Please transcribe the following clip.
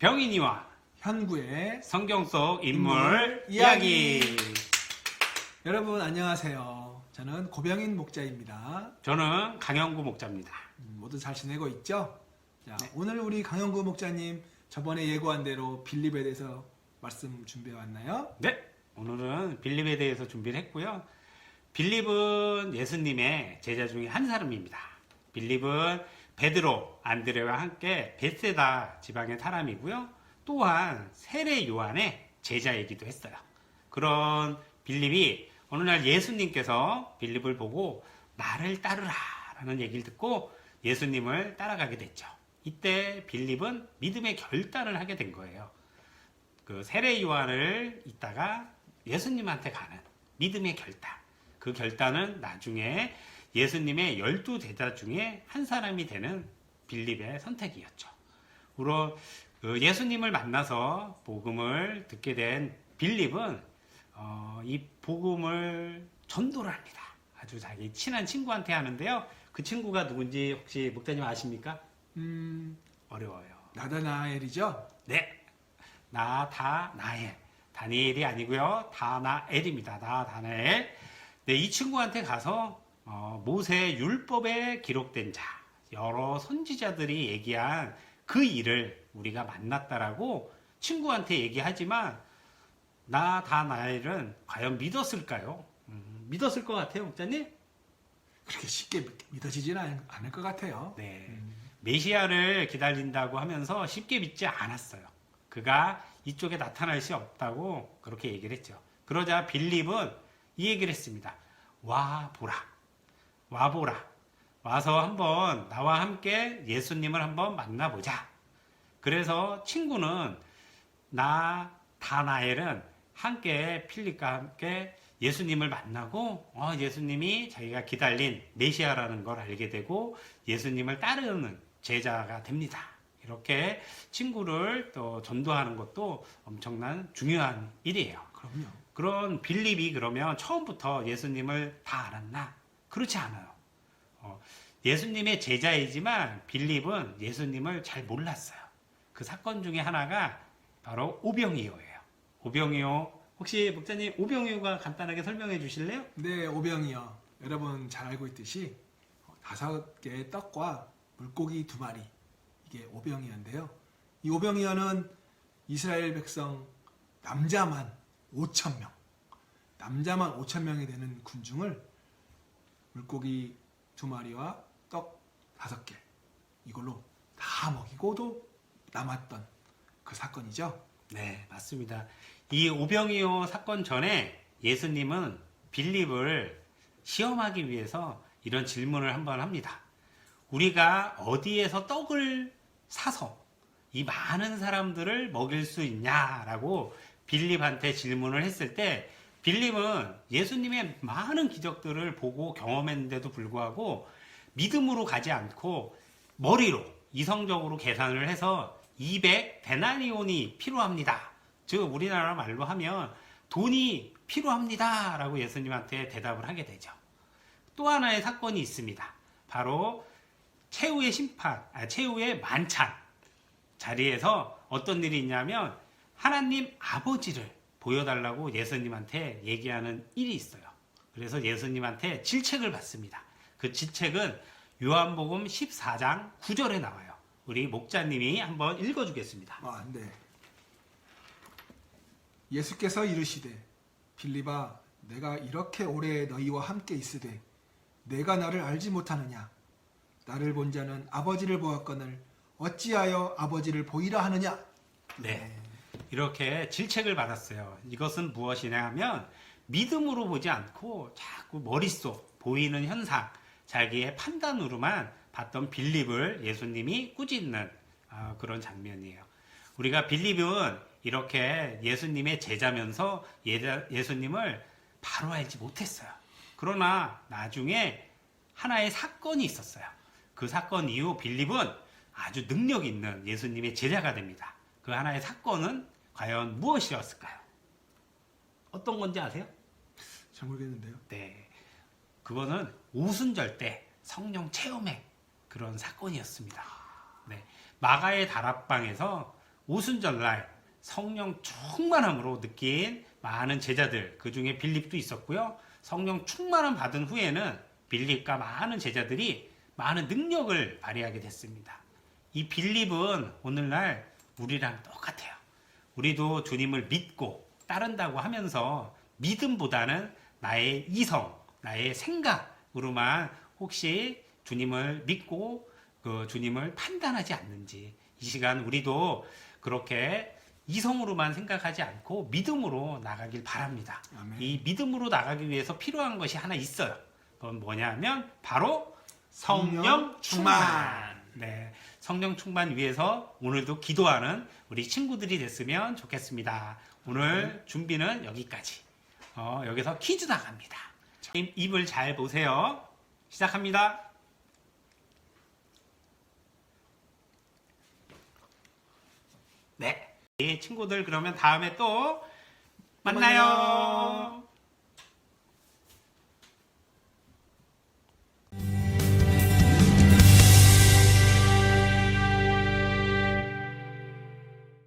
병인이와 현구의 성경 속 인물, 인물 이야기. 이야기. 여러분 안녕하세요. 저는 고병인 목자입니다. 저는 강영구 목자입니다. 음, 모두 잘 지내고 있죠? 자, 네. 오늘 우리 강영구 목자님 저번에 예고한 대로 빌립에 대해서 말씀 준비해 왔나요? 네, 오늘은 빌립에 대해서 준비를 했고요. 빌립은 예수님의 제자 중에 한 사람입니다. 빌립은 베드로, 안드레와 함께 베세다 지방의 사람이고요. 또한 세례 요한의 제자이기도 했어요. 그런 빌립이 어느 날 예수님께서 빌립을 보고 나를 따르라 라는 얘기를 듣고 예수님을 따라가게 됐죠. 이때 빌립은 믿음의 결단을 하게 된 거예요. 그 세례 요한을 있다가 예수님한테 가는 믿음의 결단. 그 결단은 나중에 예수님의 열두 제자 중에 한 사람이 되는 빌립의 선택이었죠. 우로 그 예수님을 만나서 복음을 듣게 된 빌립은 어, 이 복음을 전도를 합니다. 아주 자기 친한 친구한테 하는데요. 그 친구가 누군지 혹시 목사님 아십니까? 음, 어려워요. 나다나엘이죠? 네. 나, 다, 나엘. 다니엘이 아니고요. 다나엘입니다. 나, 다나엘. 네, 이 친구한테 가서 어, 모세 율법에 기록된 자, 여러 선지자들이 얘기한 그 일을 우리가 만났다라고 친구한테 얘기하지만 나, 다나엘은 과연 믿었을까요? 음, 믿었을 것 같아요, 목자님? 그렇게 쉽게 믿- 믿어지지는 않- 않을 것 같아요. 네. 음, 메시아를 기다린다고 하면서 쉽게 믿지 않았어요. 그가 이쪽에 나타날 수 없다고 그렇게 얘기를 했죠. 그러자 빌립은 이 얘기를 했습니다. 와 보라. 와 보라. 와서 한번 나와 함께 예수님을 한번 만나보자. 그래서 친구는 나 다나엘은 함께 필립과 함께 예수님을 만나고 어, 예수님이 자기가 기다린 메시아라는 걸 알게 되고 예수님을 따르는 제자가 됩니다. 이렇게 친구를 또 전도하는 것도 엄청난 중요한 일이에요. 그럼요. 그런 빌립이 그러면 처음부터 예수님을 다 알았나? 그렇지 않아요. 어, 예수님의 제자이지만 빌립은 예수님을 잘 몰랐어요. 그 사건 중에 하나가 바로 오병이어예요. 오병이어 혹시 목사님 오병이어가 간단하게 설명해 주실래요? 네, 오병이요. 여러분 잘 알고 있듯이 어, 다섯 개의 떡과 물고기 두 마리 이게 오병이어인데요. 이 오병이어는 이스라엘 백성 남자만 5천 명, 남자만 5천 명이 되는 군중을 물고기 두 마리와 떡 다섯 개 이걸로 다 먹이고도 남았던 그 사건이죠. 네, 맞습니다. 이 오병이어 사건 전에 예수님은 빌립을 시험하기 위해서 이런 질문을 한번 합니다. 우리가 어디에서 떡을 사서 이 많은 사람들을 먹일 수 있냐라고 빌립한테 질문을 했을 때 빌립은 예수님의 많은 기적들을 보고 경험했는데도 불구하고 믿음으로 가지 않고 머리로 이성적으로 계산을 해서 200 데나리온이 필요합니다. 즉 우리나라 말로 하면 돈이 필요합니다 라고 예수님한테 대답을 하게 되죠. 또 하나의 사건이 있습니다. 바로 최후의 심판, 아, 최후의 만찬 자리에서 어떤 일이 있냐면 하나님 아버지를 보여달라고 예수님한테 얘기하는 일이 있어요. 그래서 예수님한테 질책을 받습니다. 그 질책은 요한복음 14장 9절에 나와요. 우리 목자님이 한번 읽어주겠습니다. 아, 네. 예수께서 이르시되 빌립아 내가 이렇게 오래 너희와 함께 있으되 내가 나를 알지 못하느냐 나를 본 자는 아버지를 보았거늘 어찌하여 아버지를 보이라 하느냐 네. 이렇게 질책을 받았어요. 이것은 무엇이냐 하면 믿음으로 보지 않고 자꾸 머릿속 보이는 현상, 자기의 판단으로만 봤던 빌립을 예수님이 꾸짖는 아, 그런 장면이에요. 우리가 빌립은 이렇게 예수님의 제자면서 예수님을 바로 알지 못했어요. 그러나 나중에 하나의 사건이 있었어요. 그 사건 이후 빌립은 아주 능력 있는 예수님의 제자가 됩니다. 그 하나의 사건은 과연 무엇이었을까요? 어떤 건지 아세요? 잘 모르겠는데요 네. 그거는 오순절 때 성령 체험의 그런 사건이었습니다. 네. 마가의 다락방에서 오순절날 성령 충만함으로 느낀 많은 제자들 그 중에 빌립도 있었고요. 성령 충만함 받은 후에는 빌립과 많은 제자들이 많은 능력을 발휘하게 됐습니다. 이 빌립은 오늘날 우리랑 똑같아요. 우리도 주님을 믿고 따른다고 하면서 믿음보다는 나의 이성, 나의 생각으로만 혹시 주님을 믿고 그 주님을 판단하지 않는지 이 시간 우리도 그렇게 이성으로만 생각하지 않고 믿음으로 나가길 바랍니다. 아멘. 이 믿음으로 나가기 위해서 필요한 것이 하나 있어요. 그건 뭐냐면 바로 성령. 충만. 네, 성령 충만 위해서 오늘도 기도하는 우리 친구들이 됐으면 좋겠습니다. 오늘 준비는 여기까지. 어, 여기서 퀴즈 나갑니다. 입- 입을 잘 보세요. 시작합니다. 네. 이 친구들 그러면 다음에 또 만나요.